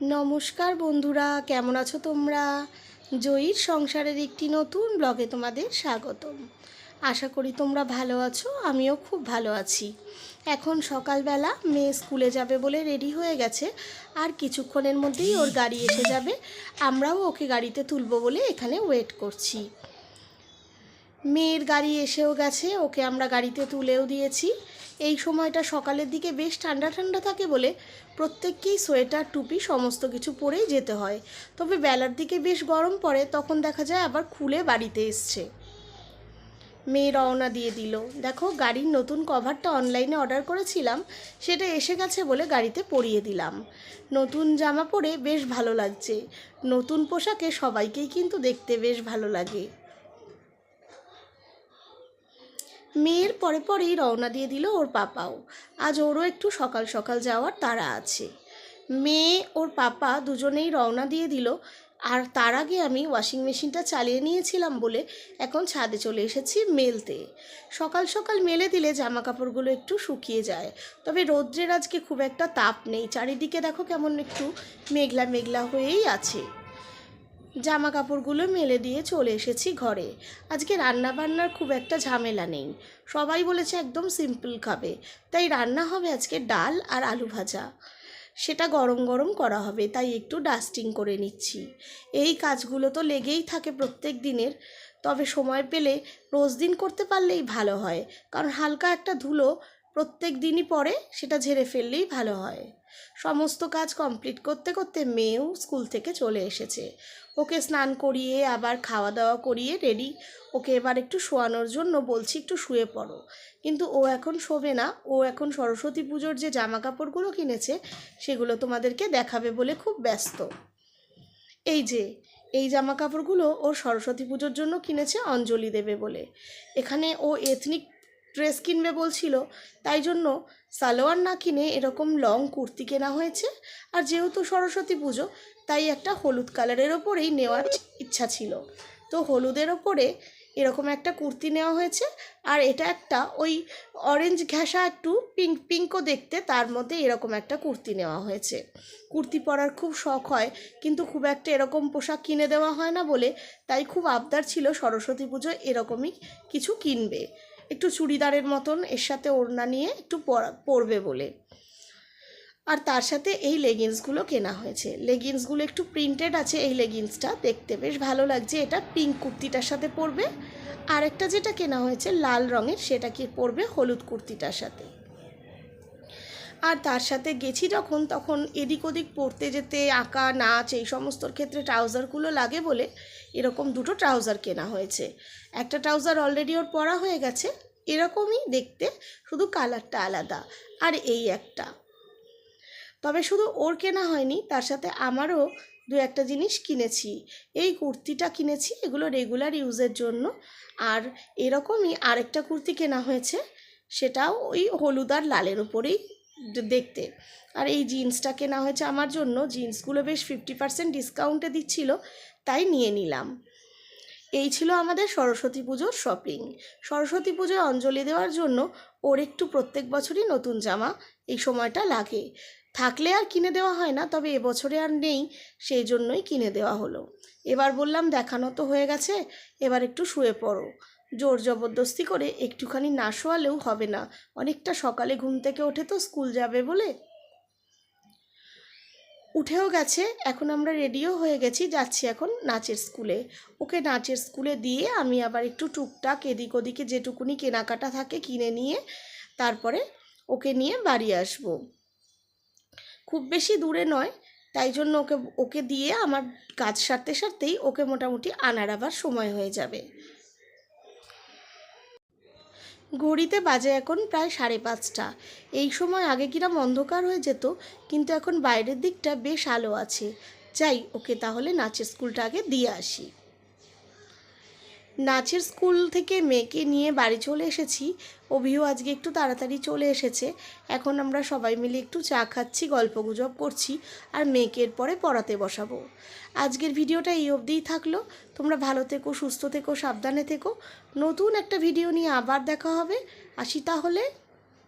নমস্কার বন্ধুরা, কেমন আছো তোমরা? জয়ীর সংসারের একটি নতুন ব্লগে তোমাদের স্বাগতম। আশা করি তোমরা ভালো আছো, আমিও খুব ভালো আছি। এখন সকালবেলা মেয়ে স্কুলে যাবে বলে রেডি হয়ে গেছে, আর কিছুক্ষণের মধ্যেই ওর গাড়ি এসে যাবে। আমরাও ওকে গাড়িতে তুলবো বলে এখানে ওয়েট করছি। মেয়ের গাড়ি এসেও গেছে, ওকে আমরা গাড়িতে তুলেও দিয়েছি। এই সময়টা সকালের দিকে বেশ ঠান্ডা ঠান্ডা থাকে বলে প্রত্যেককেই সোয়েটার, টুপি, সমস্ত কিছু পরেই যেতে হয়। তবে বেলার দিকে বেশ গরম পড়ে, তখন দেখা যায় আবার খুলে বাড়িতে এসছে। মেয়ে রওনা দিয়ে দিল। দেখো, গাড়ির নতুন কভারটা অনলাইনে অর্ডার করেছিলাম, সেটা এসে গেছে বলে গাড়িতে পরিয়ে দিলাম। নতুন জামা পরে বেশ ভালো লাগছে। নতুন পোশাকে সবাইকেই কিন্তু দেখতে বেশ ভালো লাগে। মেয়ের পরে পরেই রওনা দিয়ে দিল ওর পাপাও। আজ ওরও একটু সকাল সকাল যাওয়ার তারা আছে। মেয়ে, ওর পাপা দুজনেই রওনা দিয়ে দিল, আর তার আগে আমি ওয়াশিং মেশিনটা চালিয়ে নিয়েছিলাম বলে এখন ছাদে চলে এসেছি মেলতে। সকাল সকাল মেলে দিলে জামা কাপড়গুলো একটু শুকিয়ে যায়। তবে রৌদ্রের আজকে খুব একটা তাপ নেই। চারিদিকে দেখো কেমন একটু মেঘলা মেঘলা হয়েই আছে। জামা কাপড়গুলো মেলে দিয়ে চলে এসেছি ঘরে। আজকে রান্না বান্নার খুব একটা ঝামেলা নেই। সবাই বলেছে একদম সিম্পল খাবে। তাই রান্না হবে আজকে ডাল আর আলু ভাজা। সেটা গরম গরম করা হবে, তাই একটু ডাস্টিং করে নিচ্ছি। এই কাজগুলো তো লেগেই থাকে প্রত্যেক দিনের। তবে সময় পেলে রোজ দিন করতে পারলেই ভালো হয়। কারণ হালকা একটা ধুলো প্রত্যেক দিনই পরে সেটা ঝেড়ে ফেললেই ভালো হয়। সমস্ত কাজ কমপ্লিট করতে করতে মেয়েও স্কুল থেকে চলে এসেছে। ওকে স্নান করিয়ে, আবার খাওয়া দাওয়া করিয়ে রেডি ওকে এবার একটু শোয়ানোর জন্য বলছি একটু শুয়ে পড়ো। কিন্তু ও এখন শোবে না, ও এখন সরস্বতী পুজোর যে জামা কাপড়গুলো কিনেছে, সেগুলো তোমাদেরকে দেখাবে বলে খুব ব্যস্ত। এই যে, এই জামা কাপড়গুলো ও সরস্বতী পুজোর জন্য কিনেছে অঞ্জলি দেবে বলে। এখানে ও এথনিক ড্রেস কিনবে বলছিল। তাই জন্য সালোয়ার না কিনে এরকম লং কুর্তি কেনা হয়েছে। আর যেহেতু সরস্বতী পুজো, তাই একটা হলুদ কালারের ওপরেই নেওয়ার ইচ্ছা ছিল। তো হলুদের ওপরে এরকম একটা কুর্তি নেওয়া হয়েছে। আর এটা একটা ওই অরেঞ্জ ঘেঁষা একটু পিঙ্ক পিঙ্কও দেখতে, তার মধ্যে এরকম একটা কুর্তি নেওয়া হয়েছে। কুর্তি পরার খুব শখ হয়, কিন্তু খুব একটা এরকম পোশাক কিনে দেওয়া হয় না বলে তাই খুব আবদার ছিল সরস্বতী পুজো এরকমই কিছু কিনবে। একটু চুড়িদারের মতন এর সাথে ওড়না নিয়ে একটু পরা, পরবে বলে। আর তার সাথে এই লেগিংসগুলো কেনা হয়েছে। লেগিংসগুলো একটু প্রিন্টেড আছে এই লেগিংসটা দেখতে বেশ ভালো লাগছে। এটা পিঙ্ক কুর্তিটার সাথে পরবে। আরেকটা যেটা কেনা হয়েছে লাল রঙের, সেটা কি পরবে হলুদ কুর্তিটার সাথে। আর তার সাথে গেছি যখন, তখন এদিক ওদিক পড়তে যেতে, আঁকা, নাচ, এই সমস্তর ক্ষেত্রে ট্রাউজারগুলো লাগে বলে এরকম দুটো ট্রাউজার কেনা হয়েছে। একটা ট্রাউজার অলরেডি ওর পরা হয়ে গেছে, এরকমই দেখতে, শুধু কালারটা আলাদা, আর এই একটা। তবে শুধু ওর কেনা হয়নি, তার সাথে আমারও দু একটা জিনিস কিনেছি। এই কুর্তিটা কিনেছি, এগুলো রেগুলার ইউজের জন্য, আর এরকমই আরেকটা কুর্তি কেনা হয়েছে, সেটাও ওই হলুদ আর লালের উপরেই দেখতে। আর এই জিন্সটা কেনা হয়েছে আমার জন্য, জিন্সগুলো বেশ ফিফটি পার্সেন্ট ডিসকাউন্টে দিচ্ছিল, তাই নিয়ে নিলাম। এই ছিল আমাদের সরস্বতী পুজোর শপিং সরস্বতী পুজোয় অঞ্জলি দেওয়ার জন্য ওর একটু প্রত্যেক বছরই নতুন জামা এই সময়টা লাগে। থাকলে আর কিনে দেওয়া হয় না, তবে এবছরে আর নেই, সেই জন্যই কিনে দেওয়া হলো। এবার বললাম, দেখানো তো হয়ে গেছে, এবার একটু শুয়ে পড়ো। জোর জবরদস্তি করে একটুখানি না শোয়ালেও হবে না। অনেকটা সকালে ঘুম থেকে ওঠে তো স্কুল যাবে বলে। উঠেও গেছে, এখন আমরা রেডিও হয়ে গেছি, যাচ্ছি এখন নাচের স্কুলে। ওকে নাচের স্কুলে দিয়ে আমি আবার একটু টুকটাক এদিক ওদিকে যেটুকুনি কেনাকাটা থাকে কিনে নিয়ে তারপরে ওকে নিয়ে বাড়ি আসব। খুব বেশি দূরে নয়, তাই জন্য ওকে ওকে দিয়ে আমার কাজ সারতে সারতেই ওকে মোটামুটি আনার আবার সময় হয়ে যাবে। ঘড়িতে বাজে এখন প্রায় সাড়ে পাঁচটা। এই সময় আগে কিরাম অন্ধকার হয়ে যেত, কিন্তু এখন বাইরের দিকটা বেশ আলো আছে। যাই, ওকে তাহলে নাচের স্কুলটা আগে দিয়ে আসি। নাচের স্কুল থেকে মেয়েকে নিয়ে বাড়ি চলে এসেছি। অভিও আজকে একটু তাড়াতাড়ি চলে এসেছে। এখন আমরা সবাই মিলে একটু চা খাচ্ছি, গল্প গুজব করছি আর মেয়েকে পরে পড়াতে বসাবো। আজকের ভিডিওটা এই অবধিই থাকল। তোমরা ভালো থেকো, সুস্থ থেকো, সাবধানে থেকো। নতুন একটা ভিডিও নিয়ে আবার দেখা হবে। আসি তাহলে।